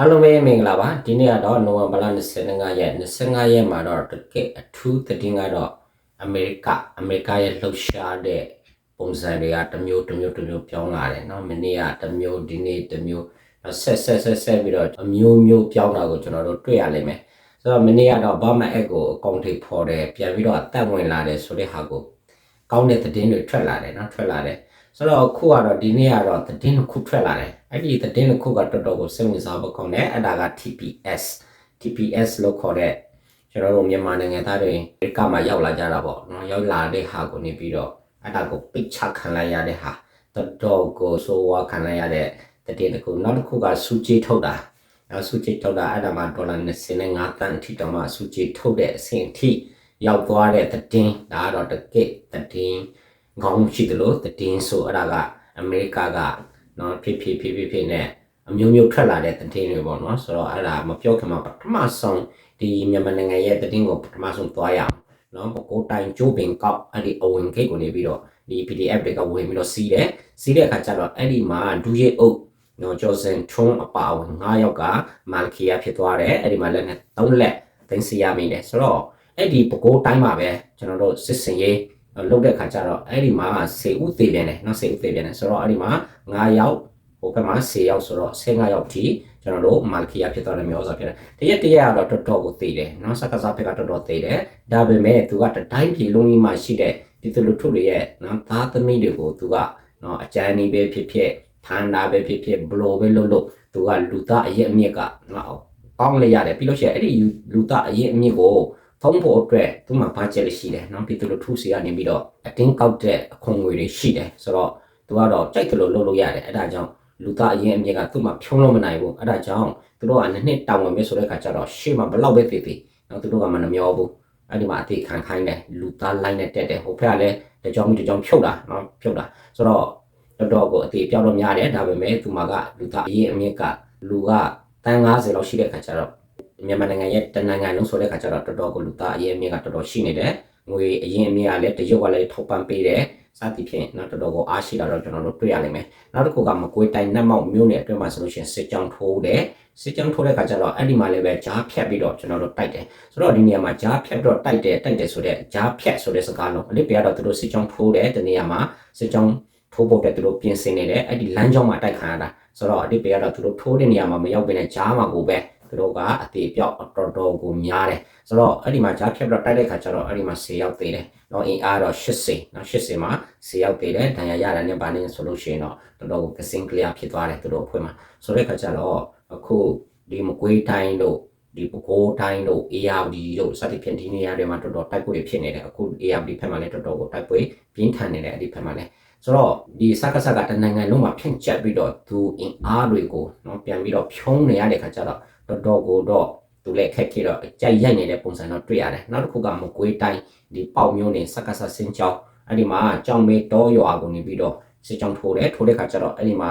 အားလုံးပဲမင်္ဂလာပါဒီနေ့ကတော့နိုဝင်ဘာလ25ရက်25ရက်မှာတော့တကယ်အထူးသတင်းကတော့အမေရိကအမေရိကရဲ့လှုပ်ရှားတဲ့ပုံစံတွေကတစ်မျိုးတစ်မျိုးတစ်မျိုးပြောင်းလာတယ်เนาะမနေ့ကတစ်မျိုးဒီနေ့တစ်မျိုးနောက်ဆက်ဆက်ဆက်ဆက်ပြီးတော့အမျိုးမျိုးပြောင်းတာကိုကျွန်တော်တို့တွေ့ရလိမ့်မယ်ဆိုတော့မနေ့ကတော့ဘာမအက်ကိုအကောင့်ထိဖော်တယ်ပြန်ပြီးတော့အသက်ဝင်လာတယ်ဆိုတဲ့ဟာကိုကောင်းတဲ့သတင်းတွေထွက်လာတယ်เนาะထွက်လာတယ် ဆိုတော့အခုကတော့ဒီနေ့ကတော့သတင်းတစ်ခုထွက်လာတယ်အဲ့ဒီသတင်းတစ်ခုကတော်တော်ကိုစိတ်ဝင်စားဖို့ကောင်းတယ်အဲ့ဒါက TPS TPS လို့ခေါ်တဲ့ကျွန်တော်တို့မြန်မာနိုင်ငံသားတွေဒီကမှရောက်လာကြတာပေါ့နော်ရောက်လာတဲ့ဟာကိုနေပြီးတော့အဲ့ဒါကိုပိတ်ချခံလိုက်ရတဲ့ဟာတော်တော်ကိုဆိုးဝါးခံလိုက်ရတဲ့သတင်းတစ်ခုနောက်တစ်ခုကစူးကြီးထုတ်တာနောက်စူးကြီးထုတ်တာအဲ့ဒါမှဒေါ်လာ25တန်းအထိတောင်မှစူးကြီးထုတ်တဲ့အဆင့်အထိရောက်သွားတဲ့သတင်းဒါကတော့တကယ့်သတင်း ခေါင်းရှိတယ်လို့သတင်းဆိုအဲ့ဒါကအမေရိကကနော်ဖြစ်ဖြစ်ဖြစ်ဖြစ်ဖြစ်နဲ့အမျိုးမျိုးထွက်လာတဲ့သတင်းတွေပေါ့နော်ဆိုတော့အဲ့ဒါမပြောခင်မှာပထမဆုံးဒီမြန်မာနိုင်ငံရဲ့သတင်းကိုပထမဆုံးသွားရအောင်နော်ပကိုးတိုင်ကျိုးပင်ကောက်အဲ့ဒီအဝင်ဂိတ်ကိုနေပြီးတော့ဒီ PDF တွေကဝင်ပြီးတော့စီးတယ်စီးတဲ့အခါကျတော့အဲ့ဒီမှာဒူရဲ့အုပ်နော်ဂျော်ဆန်ထုံးအပါဝင်9ယောက်ကမာလကီယာဖြစ်သွားတယ်အဲ့ဒီမှာလည်း3လက်သိမ်းစီရမိတယ်ဆိုတော့အဲ့ဒီပကိုးတိုင်းမှာပဲကျွန်တော်တို့စစ်စင်ရေး လုပ်တဲ့ခါကျတော့အဲ့ဒီမှာစေဦးသေးပြန်တယ်နော်စေဦးသေးပြန်တယ်ဆိုတော့အဲ့ဒီမှာ9ယောက်ဟိုဘက်မှာ10ယောက်ဆိုတော့15ယောက်ထိကျွန်တော်တို့မာလကီယာဖြစ်သွားတဲ့မျိုးစားဖြစ်တယ်တရက်တရက်ကတော့တော်တော်ကိုသေးတယ်နော်စကားစားဘက်ကတော်တော်သေးတယ်ဒါပေမဲ့သူကတတိုင်းပြည်လုံးကြီးမှာရှိတဲ့ဒီသူလူထုတွေရဲ့နော်သားသမီးတွေကိုသူကနော်အကြမ်းနေပဲဖြစ်ဖြစ်ထန်တာပဲဖြစ်ဖြစ်ဘလိုပဲလုပ်လို့သူကလူသားအရဲ့အမြစ်ကနော်ကောင်းလေရတယ်ပြီးလို့ရှိရင်အဲ့ဒီလူသားအရဲ့အမြစ်ကို ဖုံးဖို့အတွက်သူမှဘာချက်လေးရှိတယ်နော်ပြည်သူလူထုစီကနေပြီးတော့အတင်းကောက်တဲ့အခွန်ငွေတွေရှိတယ်ဆိုတော့သူကတော့ကြိုက်တယ်လို့လုပ်လို့ရတယ်အဲ့ဒါကြောင့်လူသားအရင်အမြစ်ကသူ့မှာဖြုံးလို့မနိုင်ဘူးအဲ့ဒါကြောင့်သူတို့ကနှစ်နှစ်တောင်းဝင်ပြီဆိုတဲ့ခါကျတော့ရှေ့မှာဘလောက်ပဲတည်တည်နော်သူတို့ကမနှမျောဘူးအဲ့ဒီမှာအသေးခံခိုင်းတယ်လူသားလိုက်နဲ့တက်တယ်ဟိုဖက်ကလည်းတကြောင်မိတကြောင်ဖြုတ်တာနော်ဖြုတ်တာဆိုတော့တော်တော်ကိုအသေးပြောက်တော့များတယ်ဒါပေမဲ့သူမှာကလူသားအရင်အမြစ်ကလူကတန်း90လောက်ရှိတဲ့ခါကျတော့ မြန်မာနိုင်ငံရဲ့တနိုင်ငံလုံးဆိုတဲ့ခါကျတော့တော်တော်ကိုလူသားအရင်အမြစ်ကတော်တော်ရှိနေတယ်ငွေအရင်အမြစ်ကလည်းတရုတ်ကလည်းထောက်ပံ့ပေးတယ်စသည်ဖြင့်နော်တော်တော်ကိုအားရှိတာတော့ကျွန်တော်တို့တွေ့ရလိမ့်မယ်နောက်တစ်ခုကမကွေးတိုင်းနတ်မောက်မြို့နယ်အတွင်းမှာဆိုလို့ရှိရင်စစ်ကြောင်းထိုးတယ်စစ်ကြောင်းထိုးတဲ့ခါကျတော့အဲ့ဒီမှာလည်းပဲကြားဖြတ်ပြီးတော့ကျွန်တော်တို့တိုက်တယ်ဆိုတော့ဒီနေရာမှာကြားဖြတ်တော့တိုက်တယ်တိုက်တယ်ဆိုတဲ့ကြားဖြတ်ဆိုတဲ့စကားလုံးအလေးပြတော့သူတို့စစ်ကြောင်းထိုးတယ်ဒီနေရာမှာစစ်ကြောင်းထိုးဖို့တဲ့သူတို့ပြင်ဆင်နေတယ်အဲ့ဒီလမ်းကြောင်းမှာတိုက်ခံရတာဆိုတော့အလေးပြတော့သူတို့ထိုးတဲ့နေရာမှာမရောက်ဘဲနဲ့ကြားမှာကိုပဲ သူတို့ကအသေးပြောက်တော်တော်ကိုများတယ်ဆိုတော့အဲ့ဒီမှာကြားဖြတ်ပြီးတော့တိုက်တဲ့ခါကျတော့အဲ့ဒီမှာ10ရောက်သေးတယ်နော်အင်အားတော့80နော်80မှာ10ရောက်သေးတယ်ဒဏ်ရာရတာနဲ့ပါနေဆိုလို့ရှိရင်တော့တော်တော်ကိုကစင်ကလျာဖြစ်သွားတယ်သူတို့အဖွဲ့မှာဆိုတဲ့ခါကျတော့အခုဒီမကွေးတိုင်းတို့ဒီပကိုးတိုင်းတို့ ARD တို့စသဖြင့်ဒီနေရာတွေမှာတော်တော်တိုက်ပွဲတွေဖြစ်နေတယ်အခု ARD ဘက်မှာလည်းတော်တော်ကိုတိုက်ပွဲပြင်းထန်နေတယ်အဲ့ဒီဘက်မှာလည်းဆိုတော့ဒီစကားစကားတနိုင်ငံလုံးမှာဖြန့်ကျက်ပြီးတော့သူအင်အားတွေကိုနော်ပြန်ပြီးတော့ဖြုံးနေရတဲ့ခါကျတော့ တော်တော်ကိုတော့သူလည်းခက်ခဲတော့ကြိုက်ရိုက်နေတဲ့ပုံစံတော့တွေ့ရတယ်နောက်တစ်ခုကမကွေးတိုင်းဒီပေါက်မျိုးနေစကားစစင်းချောင်းအဲ့ဒီမှာကြောင်မေတောရွာကိုနေပြီးတော့စစ်ကြောင်းထိုးတယ်ထိုးတဲ့ခါကျတော့အဲ့ဒီမှာ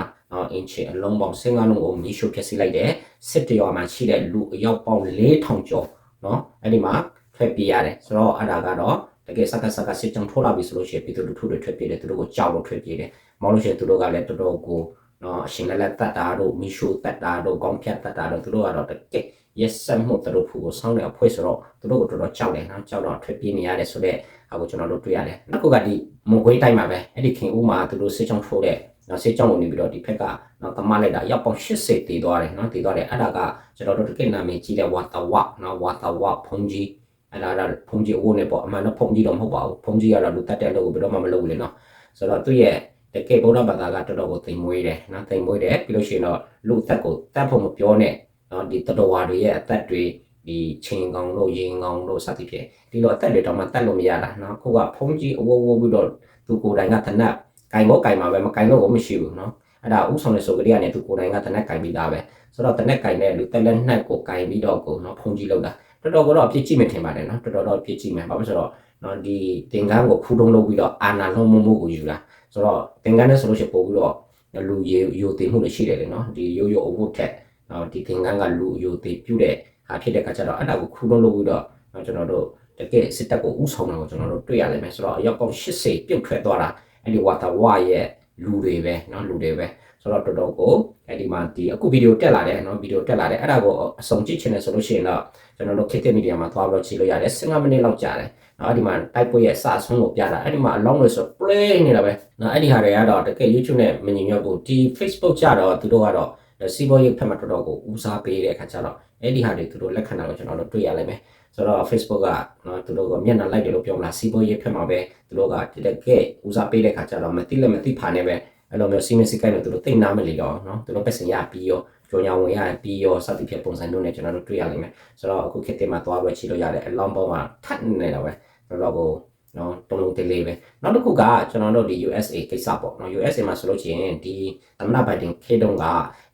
အင်ချီအလုံးပေါင်း15လုံးကိုမီးရှို့ဖျက်ဆီးလိုက်တယ်စစ်တရွာမှာရှိတဲ့လူအယောက်ပေါင်း4000ကျော်နော်အဲ့ဒီမှာထွက်ပြေးရတယ်ဆိုတော့အဲ့ဒါကတော့တကယ်စကားစကားစစ်ကြောင်းထိုးလာပြီဆိုလို့ရှိရင်ပြည်သူလူထုတွေထွက်ပြေးတယ်သူတို့ကိုကြောက်လို့ထွက်ပြေးတယ်မဟုတ်လို့ရှိရင်သူတို့ကလည်းတော်တော်ကို နော်အရှင်လက်လက်တတ်တာတို့မီးရှို့တတ်တာတို့ကောင်းဖြတ်တတ်တာတို့သူတို့ကတော့တကယ်ရက်ဆက်မှုသူတို့ဖူကိုဆောင်းတဲ့အဖွဲ့ဆိုတော့သူတို့ကိုတော်တော်ကြောက်တယ်နော်ကြောက်တော့ထွက်ပြေးနေရတယ်ဆိုတော့အခုကျွန်တော်တို့တွေ့ရတယ်နောက်ခုကဒီမွန်ခွေးတိုင်းမှာပဲအဲ့ဒီခင်ဦးမှာသူတို့စစ်ကြောင်းထိုးတဲ့နော်စစ်ကြောင်းဝင်နေပြီးတော့ဒီဖက်ကနော်တမလိုက်တာရောက်ပေါင်း80တည်သွားတယ်နော်တည်သွားတယ်အဲ့ဒါကကျွန်တော်တို့တကယ်နာမည်ကြီးတဲ့ဝါတဝနော်ဝါတဝဖုန်ကြီးအဲ့ဒါကဖုန်ကြီးအိုးနေပေါ့အမှန်တော့ဖုန်ကြီးတော့မဟုတ်ပါဘူးဖုန်ကြီးကတော့လူတက်တဲ့လို့ဘယ်တော့မှမလုပ်ဘူးလေနော်ဆိုတော့သူ့ရဲ့ တကယ်ဗုဒ္ဓဘာသာကတော်တော်ကိုသိမ်မွေးတယ်နော်သိမ်မွေးတယ်ပြီးလို့ရှိရင်တော့လူသက်ကိုတတ်ဖို့မပြောနဲ့နော်ဒီတတော်ဝါတွေရဲ့အသက်တွေဒီချင်းကောင်တို့ရင်ကောင်တို့စသဖြင့်ဒီလိုအသက်တွေတော့မှတတ်လို့မရတာနော်ခုကဖုံးကြီးအဝဝပြီးတော့သူကိုယ်တိုင်ကတနက်ကင်ဘောကင်မှာပဲမကင်တော့ကိုမရှိဘူးနော်အဲ့ဒါဥဆောင်တဲ့ဆိုကြတဲ့ကနေသူကိုယ်တိုင်ကတနက်ကင်ပြီးသားပဲဆိုတော့တနက်ကင်တဲ့လူတက်လက်နှက်ကိုကင်ပြီးတော့ကိုနော်ဖုံးကြီးလောက်တာတော်တော်ကတော့အပြစ်ကြည့်မယ်ထင်ပါတယ်နော်တော်တော်တော့အပြစ်ကြည့်မယ်ဘာလို့ဆိုတော့နော်ဒီတင်ကန်းကိုခူးတုံးလုပ်ပြီးတော့အာနာလုံးမမှုကိုယူတာ ဆိုတော့သင်္ကန်းနဲ့ဆိုလို့ရှိရင်ပို့ပြီးတော့လူရေယိုသေးမှုတွေရှိတယ်လေနော်ဒီရိုးရိုးအုပ်ဖို့ထက်နော်ဒီသင်္ကန်းကလူယိုသေးပြုတဲ့ဟာဖြစ်တဲ့အခါကျတော့အဲ့ဒါကိုခူးလုံးလုပ်ပြီးတော့ကျွန်တော်တို့တကယ်စစ်တပ်ကိုဥဆောင်တာကိုကျွန်တော်တို့တွေ့ရလိမ့်မယ်ဆိုတော့အရောက်ပေါင်း80ပြုတ်ထွက်သွားတာအဲ့ဒီဝါတာဝါရဲ့လူတွေပဲနော်လူတွေပဲ ဆိုတော့တော်တော်ကိုအဲ့ဒီမှာဒီအခုဗီဒီယိုတက်လာတယ်နော်ဗီဒီယိုတက်လာတယ်အဲ့ဒါကိုအဆုံးကြည့်ချင်တယ်ဆိုလို့ရှိရင်တော့ကျွန်တော်တို့ KT Media မှာသွားပြီးတော့ကြည့်လို့ရတယ်15မိနစ်လောက်ကြာတယ်နော်အဲ့ဒီမှာ type ရဲ့အစအဆုံးကိုပြတာအဲ့ဒီမှာ along လို့ဆို play နေတာပဲနော်အဲ့ဒီဟာတွေကတော့တကယ် YouTube နဲ့မညီညွတ်ဘူးဒီ Facebook ကြတော့သူတို့ကတော့စီးပွားရေးဖက်မှာတော်တော်ကိုဦးစားပေးတဲ့အခါကျတော့အဲ့ဒီဟာတွေသူတို့လက်ခံတာကိုကျွန်တော်တို့တွေ့ရလိမ့်မယ်ဆိုတော့ Facebook ကနော်သူတို့ကမျက်နှာလိုက်တယ်လို့ပြောမလားစီးပွားရေးဖက်မှာပဲသူတို့ကတကယ်ဦးစားပေးတဲ့အခါကျတော့မသိလည်းမသိဖာနေပဲ အဲ့လိုမျိုးစီမင်းစိကိုင်းလို့သူတို့သိနာမလီတော့နော်သူတို့ပတ်စင်ရပြီးရောကြောင်ညာဝင်ရပြီးရောစသဖြင့်ပုံစံမျိုးနဲ့ကျွန်တော်တို့တွေ့ရလိမ့်မယ်ဆိုတော့အခုခေတ်တည်းမှာသွားပဲချီလို့ရတယ်အလောင်းပေါ်မှာထပ်နေတာပဲတော်တော်ကိုနော်တုံးလုံးတေးလေးပဲနောက်တစ်ခုကကျွန်တော်တို့ဒီ USA ကိစ္စပေါ့နော် USA မှာဆိုလို့ချင်းဒီသမ္မတဘိုင်ဒန်ခေတုံးက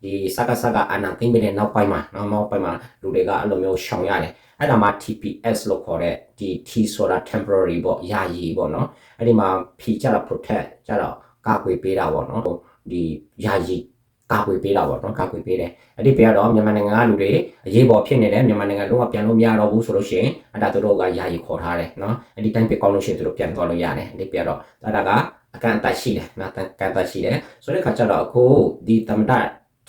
ဒီစကားစကားအနာသိမ့်တဲ့နောက်ပိုင်းမှာနောက်နောက်ပိုင်းမှာလူတွေကအဲ့လိုမျိုးရှောင်ရတယ်အဲ့ဒါမှ TPS လို့ခေါ်တဲ့ဒီ T ဆိုတာ temporary ပေါ့ယာယီပေါ့နော်အဲ့ဒီမှာ P ကြတော့ protect ကြတော့ ကာကွယ်ပေးတာပေါ့နော်ဒီယာယီကာကွယ်ပေးတာပေါ့နော်ကာကွယ်ပေးတယ်အဲ့ဒီပြတော့မြန်မာနိုင်ငံကလူတွေအရေးပေါ်ဖြစ်နေတယ်မြန်မာနိုင်ငံလုံးဝပြန်လို့မရတော့ဘူးဆိုလို့ရှိရင်အဲ့ဒါတို့ကယာယီခေါ်ထားတယ်နော်အဲ့ဒီတိုင်းပြကောင်းလို့ရှိရင်တို့ပြန်သွားလို့ရတယ်အဲ့ဒီပြတော့အဲ့ဒါကအကန့်အသတ်ရှိတယ်နော်အကန့်အသတ်ရှိတယ်ဆိုတဲ့ခါကျတော့အခုဒီသမ္မတ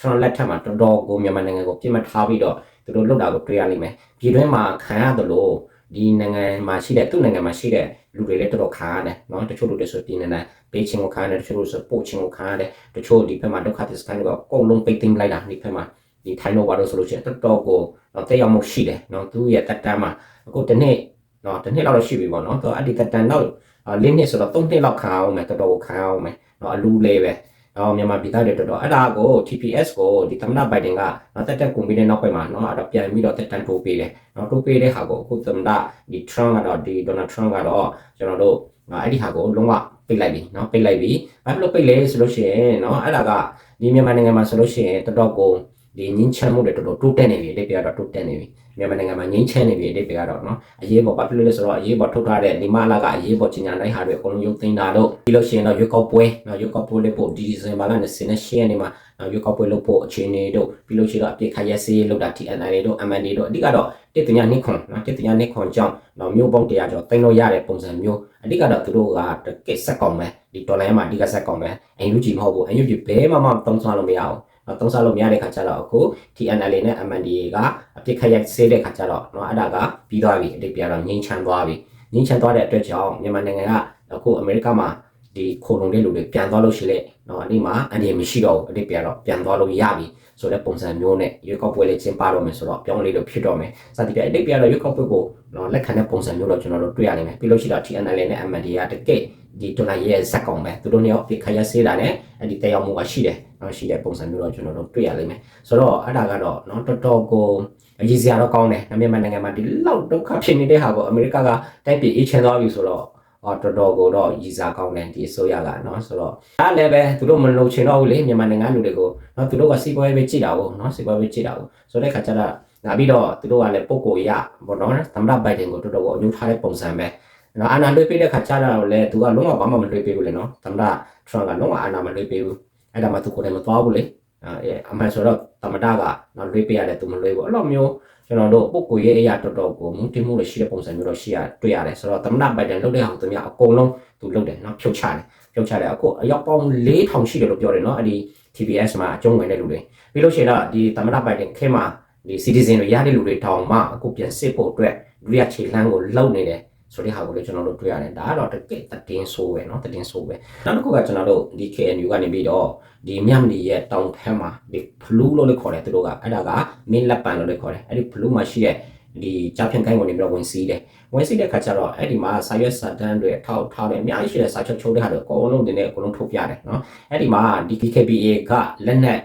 ကျွန်တော်လက်ထက်မှာတော်တော်ကိုမြန်မာနိုင်ငံကိုပြစ်မှတ်ထားပြီးတော့သူတို့လောက်တာကိုတွေ့ရလိမ့်မယ်ပြည်တွင်းမှာခံရတယ်လို့ ဒီနိုင်ငံမှာရှိတဲ့သူ့နိုင်ငံမှာရှိတဲ့လူတွေလည်းတော်တော်ခံရတယ်เนาะတချို့လူတွေဆိုပြည်နေတာပေးချင်းကိုခံရတယ်တချို့လူဆိုပို့ချင်းကိုခံရတယ်တချို့ဒီဘက်မှာဒုက္ခသစ္စကန်ကအကုန်လုံးပိတ်သိမ်းလိုက်တာဒီဘက်မှာဒီထိုင်းတော့ဘာလို့ဆိုလို့ရှိရင်တော်တော်ကိုတော့တက်ရောက်မှုရှိတယ်เนาะသူရဲ့တက်တန်းမှာအခုတစ်နှစ်เนาะတစ်နှစ်လောက်တော့ရှိပြီပေါ့เนาะသူအဲ့ဒီတက်တန်းတော့လေးနှစ်ဆိုတော့သုံးနှစ်လောက်ခံအောင်မယ်တော်တော်ကိုခံအောင်မယ်เนาะအလူလေးပဲ အော်မြန်မာပြည်သားတွေတော်တော်အဲ့ဒါကို TPS ကိုဒီသမ္မတဘိုင်ဒန်ကနော်တက်တက်ကုန်ပြီးတဲ့နောက်ပိုင်းမှာနော်အဲ့တော့ပြန်ပြီးတော့တက်တန်တိုးပေးတယ်နော်တိုးပေးတဲ့ဟာကိုအခုသမ္မတဒီ Trump ကတော့ဒီ Donald Trump ကတော့ကျွန်တော်တို့အဲ့ဒီဟာကိုလုံးဝပိတ်လိုက်ပြီနော်ပိတ်လိုက်ပြီဘာဖြစ်လို့ပိတ်လဲဆိုလို့ရှိရင်နော်အဲ့ဒါကဒီမြန်မာနိုင်ငံမှာဆိုလို့ရှိရင်တော်တော်ကို ဒီငင်းချမ်းမှုတွေတော်တော်တိုးတက်နေပြီအတိတ်ကတော့တိုးတက်နေပြီမြန်မာနိုင်ငံမှာငင်းချမ်းနေပြီအတိတ်ကတော့နော်အရေးပေါ်ဘာဖြစ်လို့လဲဆိုတော့အရေးပေါ်ထုတ်ထားတဲ့ဒီမလာကအရေးပေါ်ကြီးညာတိုင်းဟာတွေအကုန်လုံးရုပ်သိမ်းတာတော့ပြီးလို့ရှိရင်တော့ရွက်ကောက်ပွဲနော်ရွက်ကောက်ပွဲလေးပို့ဒီဒီဇင်ဘာလ28ရက်နေ့မှာနော်ရွက်ကောက်ပွဲလုပ်ဖို့အခြေအနေတို့ပြီးလို့ရှိတော့အပြစ်ခရက်စေးလုပ်တာ TNI တို့ MND တို့အဓိကတော့တစ်တညာနှစ်ခွန်နော်တစ်တညာနှစ်ခွန်ကြောင့်နော်မျိုးပေါင်း100ကျော်သိမ်းလို့ရတဲ့ပုံစံမျိုးအဓိကတော့သူတို့ကတကက်ဆက်ကောင်ပဲဒီဒေါ်လာမှာအဓိကဆက်ကောင်ပဲအင်ယူဂျီမဟုတ်ဘူးအင်ယူဂျီဘဲမှမသုံးစားလို့မရဘူးနော် သုံးစားလို့မရတဲ့ခါကျတော့အခု TNL နဲ့ MNDA ကအပြစ်ခရက်စေးတဲ့ခါကျတော့နော်အဲ့ဒါကပြီးသွားပြီအတိတ်ပြတော့ငြိမ်းချမ်းသွားပြီငြိမ်းချမ်းသွားတဲ့အတွက်ကြောင့်မြန်မာနိုင်ငံကအခုအမေရိကမှာ ဒီခိုလုံတဲ့လူတွေပြန်သွားလို့ရှိလေနော်အဲ့ဒီမှာအန်ဒီမရှိတော့ဘူးအတိတ်ပြတော့ပြန်သွားလို့ရပြီဆိုတဲ့ပုံစံမျိုးနဲ့ရွေးကောက်ပွဲလေးကျင်းပတော့မယ်ဆိုတော့ပြောင်းလဲလို့ဖြစ်တော့မယ်စသဖြင့်အတိတ်ပြတော့ရွေးကောက်ပွဲကိုနော်လက်ခံတဲ့ပုံစံမျိုးတော့ကျွန်တော်တို့တွေ့ရနိုင်မယ်ပြီးလို့ရှိတော့ TNL နဲ့ MNDA ကတကယ်ဒီဒေါ်လာရဲ့ဇက်ကောင်ပဲသူတို့เนี่ยပြခရဆေးတာနဲ့အဲ့ဒီတရားမှုကရှိတယ်เนาะရှိတဲ့ပုံစံမျိုးတော့ကျွန်တော်တို့တွေ့ရလိမ့်မယ်ဆိုတော့အဲ့ဒါကတော့เนาะတော်တော်ကိုအရေးစရာတော့ကောင်းတယ်မြန်မာနိုင်ငံမှာဒီလောက်ဒုက္ခဖြစ်နေတဲ့ဟာကိုအမေရိကကတိုက်ပြည်အေးချမ်းသွားပြီဆိုတော့ အော်တော်တော်ကိုတော့ရည်စားကောင်းတယ်ဒီအစိုးရကနော်ဆိုတော့ဒါလည်းပဲသူတို့မလုံချင်တော့ဘူးလေမြန်မာနိုင်ငံလူတွေကိုနော်သူတို့ကစီးပွားရေးပဲကြည့်တာကိုနော်စီးပွားရေးပဲကြည့်တာကိုဆိုတဲ့ခါကျတော့နောက်ပြီးတော့သူတို့ကလည်းပုံကိုရဘောနော်သမ္မတဘိုင်ဒန်ကိုတော်တော်ကိုအယုံထားတဲ့ပုံစံပဲနော်အာဏာလွှဲပေးတဲ့ခါကျတော့လည်းသူကလုံးဝဘာမှမလွှဲပေးဘူးလေနော်သမ္မတထရန့်ကလုံးဝအာဏာမလွှဲပေးဘူးအဲ့ဒါမှသူကိုယ်တိုင်မသွားဘူးလေအဲအမှန်ဆိုတော့သမ္မတကနော်လွှဲပေးရတယ်သူမလွှဲဘူးအဲ့လိုမျိုး ကျွန်တော်တို့ပုဂ္ဂိုလ်ရေးအရာတော်တော်ကိုမူတင်မှုတွေရှိတဲ့ပုံစံမျိုးတော့ရှိရတွေ့ရတယ်ဆိုတော့သမ္မတဘိုင်ဒန်လုပ်တဲ့ဟာကိုသူများအကုန်လုံးသူလုပ်တယ်နော်ဖြုတ်ချတယ်ဖြုတ်ချတယ်အခုအရောက်ပေါင်း4000ရှိတယ်လို့ပြောတယ်နော်အဲ့ဒီ TBS မှာအကျုံးဝင်တဲ့လူတွေပြီးလို့ရှိရင်တော့ဒီသမ္မတဘိုင်ဒန်ခဲမှာဒီ citizen တွေရတဲ့လူတွေတောင်မှအခုပြန်စစ်ဖို့အတွက်ဒုတိယခြေလှမ်းကိုလှုပ်နေတယ် ဆိုတဲ့ဟာကိုလည်းကျွန်တော်တို့တွေ့ရတယ်ဒါကတော့တကယ်တည်င်းဆိုးပဲเนาะတည်င်းဆိုးပဲနောက်တစ်ခုကကျွန်တော်တို့ဒီ KNU ကနေပြီးတော့ဒီမြမလီရဲ့တောင်ဖက်မှာဒီ blue လို့လည်းခေါ်တယ်သူတို့ကအဲ့ဒါက main လက်ပံလို့လည်းခေါ်တယ်အဲ့ဒီ blue မှာရှိတဲ့ဒီကြောက်ဖြန့်ကိုင်းဝင်နေပြီးတော့ဝင်စီးတယ်ဝင်စီးတဲ့ခါကျတော့အဲ့ဒီမှာစာရွက်စာတမ်းတွေထောက်ထောက်တယ်အများကြီးရှိတဲ့စာချုပ်ချိုးတဲ့ဟာတွေအကုန်လုံးတင်နေအကုန်လုံးထုတ်ပြတယ်เนาะအဲ့ဒီမှာဒီ KKBA ကလက်နက်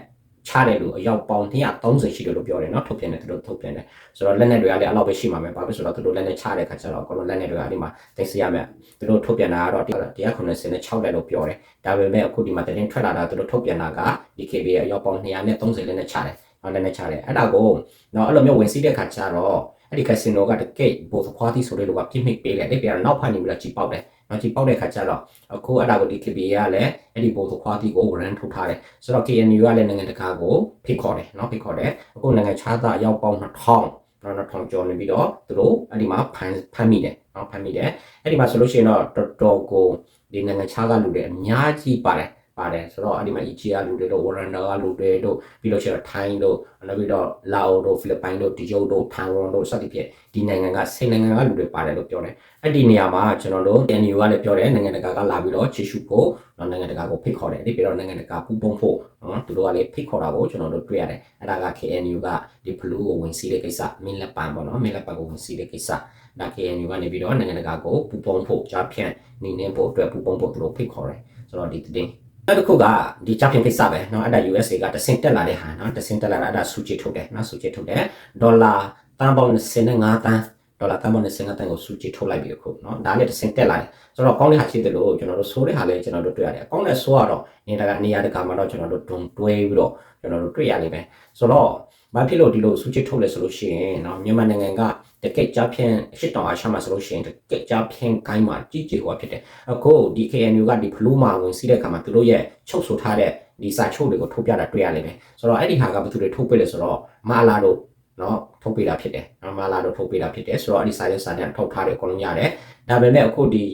ချတယ်လို့အယောက်ပေါင်း130ရှိတယ်လို့ပြောတယ်နော်ထုတ်ပြန်တယ်သူတို့ထုတ်ပြန်တယ်ဆိုတော့လက်နက်တွေကလည်းအလောက်ပဲရှိမှာပဲဘာဖြစ်ဆိုတော့သူတို့လက်နက်ချတဲ့ခါကျတော့အကုန်လုံးလက်နက်တွေကဒီမှာသိစရမယ်သူတို့ထုတ်ပြန်တာကတော့196လက်လို့ပြောတယ်ဒါပေမဲ့အခုဒီမှာတင်ထွက်လာတာသူတို့ထုတ်ပြန်တာက DKB ရဲ့အယောက်ပေါင်း230လက်နက်ချတယ်နော်လက်နက်ချတယ်အဲ့ဒါကိုနော်အဲ့လိုမျိုးဝင်စီးတဲ့ခါကျတော့အဲ့ဒီကက်ဆီနိုကတကယ်ဘို့သခွားသီးဆိုတဲ့လူကပြစ်မိပေးလိုက်တယ်ပြန်နောက်ဖက်နေပြီးတော့ကြီးပေါက်တယ် နော်ကြည်ပေါက်တဲ့ခါကျတော့အခုအဲ့ဒါကို DKB ကလည်းအဲ့ဒီဘိုသခွားသီးကို run ထုတ်ထားတယ်ဆိုတော့ KNU ကလည်းနိုင်ငံတကာကိုဖိတ်ခေါ်တယ်နော်ဖိတ်ခေါ်တယ်အခုနိုင်ငံခြားသားအရောက်ပေါင်း2000နော်တော့ထောင်ကျော်နေပြီးတော့သူတို့အဲ့ဒီမှာဖမ်းဖမ်းမိတယ်နော်ဖမ်းမိတယ်အဲ့ဒီမှာဆိုလို့ရှိရင်တော့တော်တော်ကိုဒီနိုင်ငံခြားကလူတွေအများကြီးပါတယ် ပပါတယ်ဆိုတော့အဲ့ဒီမှာ EGR လူတွေတို့ Warrender ကလူတွေတို့ပြီးလို့ရှိရင် Thai တို့နောက်ပြီးတော့ Lao တို့ Philippines တို့ Tijou တို့ Taiwan တို့စသဖြင့်ဒီနိုင်ငံကစိတ်နိုင်ငံကလူတွေပါတယ်လို့ပြောတယ်အဲ့ဒီနေရာမှာကျွန်တော်တို့ NU ကလည်းပြောတယ်နိုင်ငံတကာကလာပြီးတော့ချီရှုဖို့နော်နိုင်ငံတကာကိုဖိတ်ခေါ်တယ်ဒီပြီးတော့နိုင်ငံတကာပူးပေါင်းဖို့နော်သူတို့ကလည်းဖိတ်ခေါ်တာကိုကျွန်တော်တို့တွေ့ရတယ်အဲ့ဒါက KNU ကဒီ blue ကိုဝင်စီးတဲ့ကိစ္စမင်းလက်ပံပေါ့နော်မင်းလက်ပံကိုဝင်စီးတဲ့ကိစ္စဒါ KNU ကနေပြီးတော့နိုင်ငံတကာကိုပူးပေါင်းဖို့ကြားဖြန့်နေနေဖို့အတွက်ပူးပေါင်းဖို့သူတို့ဖိတ်ခေါ်တယ်ဆိုတော့ဒီတင်း နောက်တစ်ခုကဒီချပြင်ကိစ္စပဲเนาะအဲ့ဒါ USA ကတဆင့်တက်လာတဲ့ဟာเนาะတဆင့်တက်လာတာအဲ့ဒါစူချီထုတ်တယ်เนาะစူချီထုတ်တယ်ဒေါ်လာတန်ပေါင်း25တန်းဒေါ်လာတန်ပေါင်း25တန်းကိုစူချီထုတ်လိုက်ပြီအခုเนาะဒါလည်းတဆင့်တက်လာတယ်ဆိုတော့ကောင်းတဲ့ဟာရှိတယ်လို့ကျွန်တော်တို့ဆိုးတဲ့ဟာလည်းကျွန်တော်တို့တွေ့ရတယ်အကောင်းတဲ့ဆိုးကတော့နေတာကနေရာတကာမှာတော့ကျွန်တော်တို့ဒုံတွဲပြီးတော့ကျွန်တော်တို့တွေ့ရလိမ့်မယ်ဆိုတော့ဘာဖြစ်လို့ဒီလိုစူချစ်ထုတ်လဲဆိုလို့ရှိရင်เนาะမြန်မာနိုင်ငံက တကက်ကြဖြင့်ရှစ်တောင်အားရှမှာဆိုလို့ရှိရင်တကက်ကြဖြင့်ဂိုင်းမှာကြည်ကြည်ဟောဖြစ်တယ်အခုဒီ KNU ကဒီဘလူးမှာဝင်စီးတဲ့အခါမှာသူတို့ရဲ့ချုပ်ဆိုထားတဲ့ဒီစာချုပ်တွေကိုထုတ်ပြတာတွေ့ရလိမ့်မယ်ဆိုတော့အဲ့ဒီဟာကဘယ်သူတွေထုတ်ပြလဲဆိုတော့မာလာတို့နော်ထုတ်ပြတာဖြစ်တယ်မာလာတို့ထုတ်ပြတာဖြစ်တယ်ဆိုတော့အဲ့ဒီစာရဲ့စာတန်ထုတ်ထားတယ်အကုန်လုံးရတယ်ဒါပေမဲ့အခုဒီ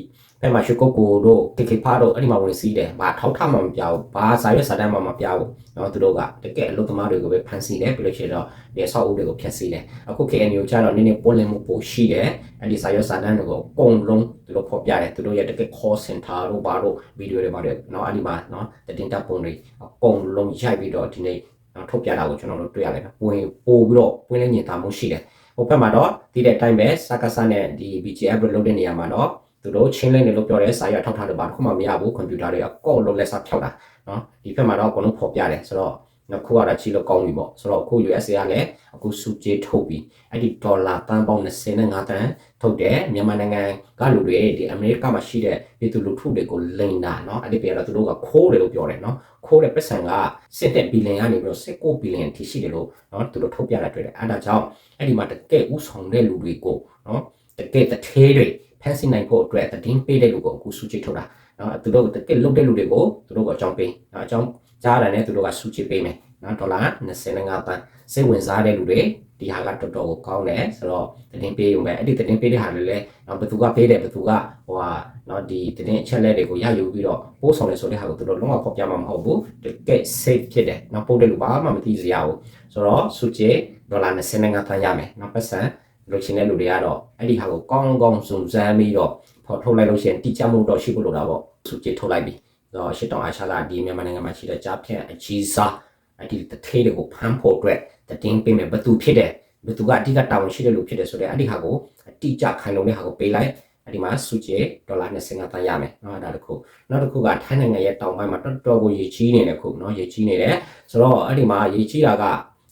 ဘက်မှာရွှေကုတ်ကိုတို့ကေကေဖာတို့အဲ့ဒီမှာဝင်စီးတယ်။ဘာထောက်ထမှမပြဘူး။ဘာစာရေးစာတမ်းမှမပြဘူး။နော်သူတို့ကတကယ်အလုပ်သမားတွေကိုပဲဖန်ဆီးတယ်ပြီးလို့ရှိရင်တော့ဒီအဆောက်အဦတွေကိုဖျက်ဆီးတယ်။အခု KNU ကျတော့နည်းနည်းပွင့်လင်းမှုပိုရှိတယ်။အဲ့ဒီစာရေးစာတမ်းတွေကိုအကုန်လုံးသူတို့ဖော်ပြတယ်။သူတို့ရဲ့တကယ် call center တို့ဘာတို့ဗီဒီယိုတွေဘာတွေနော်အဲ့ဒီမှာနော်တင်တပ်ပုံတွေအကုန်လုံးရိုက်ပြီးတော့ဒီနေ့နော်ထုတ်ပြတာကိုကျွန်တော်တို့တွေ့ရတယ်။ဝင်ပို့ပြီးတော့ပွင့်လင်းညင်တာမှုရှိတယ်။ဟိုဘက်မှာတော့ဒီတဲ့အတိုင်းပဲစကားစနဲ့ဒီ BGF လို့လုပ်တဲ့နေရာမှာတော့ သူတို့ချင်းလင်းနေလို့ပြောတယ်စာရထောက်ထားလို့ဘာတစ်ခုမှမရဘူးကွန်ပျူတာတွေအကောလုံးလက်စဖြောက်တာနော်ဒီဘက်မှာတော့အကုန်လုံးဖော်ပြတယ်ဆိုတော့နောက်ခုကတော့ချီလို့ကောင်းပြီပေါ့ဆိုတော့အခု USA ကလည်းအခုစုကြေးထုတ်ပြီးအဲ့ဒီဒေါ်လာတန်ပေါင်း25တန်ထုတ်တယ်မြန်မာနိုင်ငံကလူတွေဒီအမေရိကမှာရှိတဲ့ပြည်သူလူထုတွေကိုလိန်တာเนาะအဲ့ဒီပြတော့သူတို့ကခိုးတယ်လို့ပြောတယ်เนาะခိုးတဲ့ပတ်စံကစစ်တဲ့ဘီလီယံကနေပြီးတော့19ဘီလီယံထိရှိတယ်လို့เนาะသူတို့ထုတ်ပြတာတွေ့တယ်အဲ့ဒါကြောင့်အဲ့ဒီမှာတကယ်ဥဆောင်တဲ့လူတွေကိုเนาะတကယ်တထေးတွေ ဖမ်းဆီးနိုင်ဖို့အတွက်တည်င်းပေးတဲ့လူကိုအခုစုကြည့်ထုတ်တာနော်သူတို့တကယ်လုပ်တဲ့လူတွေကိုသူတို့ကအကြောင်းပေးနော်အကြောင်းကြားရတယ်သူတို့ကစုကြည့်ပေးမယ်နော်ဒေါ်လာ25ပန်းစိတ်ဝင်စားတဲ့လူတွေဒီဟာကတော်တော်ကိုကောင်းတယ်ဆိုတော့တည်င်းပေးရုံပဲအဲ့ဒီတည်င်းပေးတဲ့ဟာတွေလည်းနော်ဘယ်သူကပေးတယ်ဘယ်သူကဟိုဟာနော်ဒီတည်င်းအချက်လက်တွေကိုရယူပြီးတော့ပို့ဆောင်လဲဆိုတဲ့ဟာကိုသူတို့လုံးဝဖော်ပြမှာမဟုတ်ဘူးတကယ် safe ဖြစ်တယ်နော်ပို့တဲ့လူဘာမှမသိစရာဘူးဆိုတော့စုကြည့်ဒေါ်လာ25ပန်းရမယ်နော်ပတ်စံ25 လိုချင်တဲ့လူတွေကတော့အဲ့ဒီဟာကိုကောင်းကောင်းစုံစမ်းပြီးတော့ဖော်ထုတ်လိုက်လို့ရှိရင်တိကျမှုတော့ရှိဖို့လိုတာပေါ့စုချေထုတ်လိုက်ပြီတော့ရှစ်တောင်အာရှကဒီမြန်မာနိုင်ငံမှာရှိတဲ့ကြားဖြန့်အကြီးစားအဲ့ဒီတထေးတွေကိုဖမ်းဖို့အတွက်တင်းပေးမယ်ဘသူဖြစ်တယ်ဘသူကအဓိကတာဝန်ရှိတဲ့လူဖြစ်တယ်ဆိုတော့အဲ့ဒီဟာကိုအတိအကျခိုင်လုံတဲ့ဟာကိုပေးလိုက်အဲ့ဒီမှာစုချေဒေါ်လာ25တန်းရမယ်เนาะဒါတခုနောက်တစ်ခုကထိုင်းနိုင်ငံရဲ့တောင်ပိုင်းမှာတော်တော်ကိုရေကြီးနေတယ်ခုเนาะရေကြီးနေတယ်ဆိုတော့အဲ့ဒီမှာရေကြီးတာက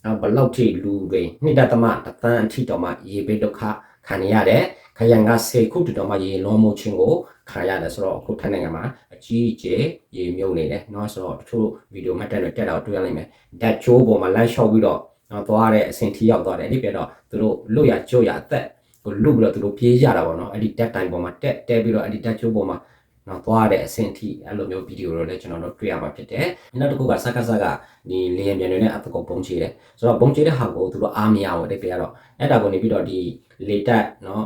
နော်ဘလောက်ထိလူတွေနှစ်တသမတသန်းအထိတောင်မှရေပိဒုက္ခခံရတဲ့ခရံက10ခုတောင်မှရေလောမှုချင်းကိုခံရတယ်ဆိုတော့အခုထိုင်းနိုင်ငံမှာအကြီးအကျယ်ရေမြုပ်နေတယ်နော်ဆိုတော့တချို့ဗီဒီယိုမှတ်တမ်းတွေတက်တော့တွေ့ရနိုင်မယ်ဓာတ်ချိုးပေါ်မှာလမ်းလျှောက်ပြီးတော့နော်သွားတဲ့အဆင့်ထိရောက်သွားတယ်အဲ့ဒီပြတော့သူတို့လွတ်ရကြွရအသက်ကိုလွတ်ပြီးတော့သူတို့ပြေးကြတာပေါ့နော်အဲ့ဒီတက်တိုင်ပေါ်မှာတက်တဲပြီးတော့အဲ့ဒီတက်ချိုးပေါ်မှာ နော်သွားတဲ့အဆင့်ထိအဲ့လိုမျိုးဗီဒီယိုတွေလည်းကျွန်တော်တို့တွေ့ရမှာဖြစ်တယ်နောက်တစ်ခုကစကားစကားဒီလေယာဉ်ပြန်တွေနဲ့အတကောပုံချေတယ်ဆိုတော့ပုံချေတဲ့ဟာကိုသူတို့အားမရဘူးတဲ့ပြရတော့အဲ့ဒါကိုနေပြီးတော့ဒီလေတက်နော်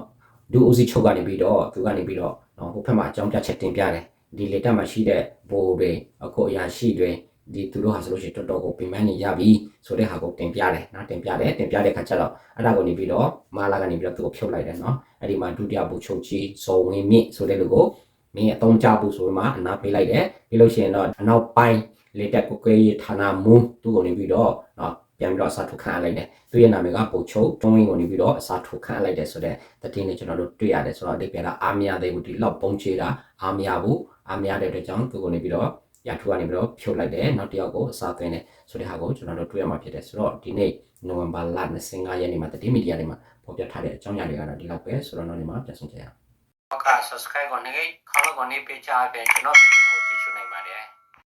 ဒူအိုစီချုပ်ကနေပြီးတော့သူကနေပြီးတော့နော်ဟိုဘက်မှာအကြောင်းပြချက်တင်ပြတယ်ဒီလေတက်မှာရှိတဲ့ဘိုးတွေအခုအရာရှိတွေဒီသူတို့ဟာဆိုလို့ရှိရင်တော်တော်ကိုပြင်ပန်းနေရပြီဆိုတဲ့ဟာကိုတင်ပြတယ်နော်တင်ပြတယ်တင်ပြတဲ့ခါကျတော့အဲ့ဒါကိုနေပြီးတော့မာလာကနေပြီးတော့သူကိုဖြုတ်လိုက်တယ်နော်အဲ့ဒီမှာဒုတိယဘူချုပ်ကြီးဇော်ဝင်းမြင့်ဆိုတဲ့လူကို မင်းအတုံးကြဘူးဆိုမှအနာပေးလိုက်တယ်ပြီးလို့ရှိရင်တော့အနောက်ပိုင်းလေတက်ကိုကေးဌာနမူးသူကိုနေပြီးတော့နော်ပြန်ပြီးတော့အစားထုတ်ခံလိုက်တယ်သူရဲ့နာမည်ကပိုချုပ်တွန်းဝင်းကိုနေပြီးတော့အစားထုတ်ခံလိုက်တယ်ဆိုတော့တတိနဲ့ကျွန်တော်တို့တွေ့ရတယ်ဆိုတော့အတိတ်ကအာမရသေးဘူးဒီလောက်ပုံချေတာအာမရဘူးအာမရတဲ့အတွက်ကြောင့်သူကိုနေပြီးတော့ရထူကနေပြီးတော့ဖြုတ်လိုက်တယ်နောက်တစ်ယောက်ကိုအစားသွင်းတယ်ဆိုတဲ့ဟာကိုကျွန်တော်တို့တွေ့ရမှာဖြစ်တယ်ဆိုတော့ဒီနေ့နိုဝင်ဘာလ25ရက်နေ့မှာတတိမီဒီယာတွေမှာဖော်ပြထားတဲ့အကြောင်းအရာတွေကတော့ဒီလောက်ပဲဆိုတော့နောက်နေ့မှာပြန်ဆောင်ကြရအောင်ဟုတ် ကဲ့ subscribe ကိုနေခေါင်းကိုနေပေးချပေးကျွန်တော်ဗီဒီယို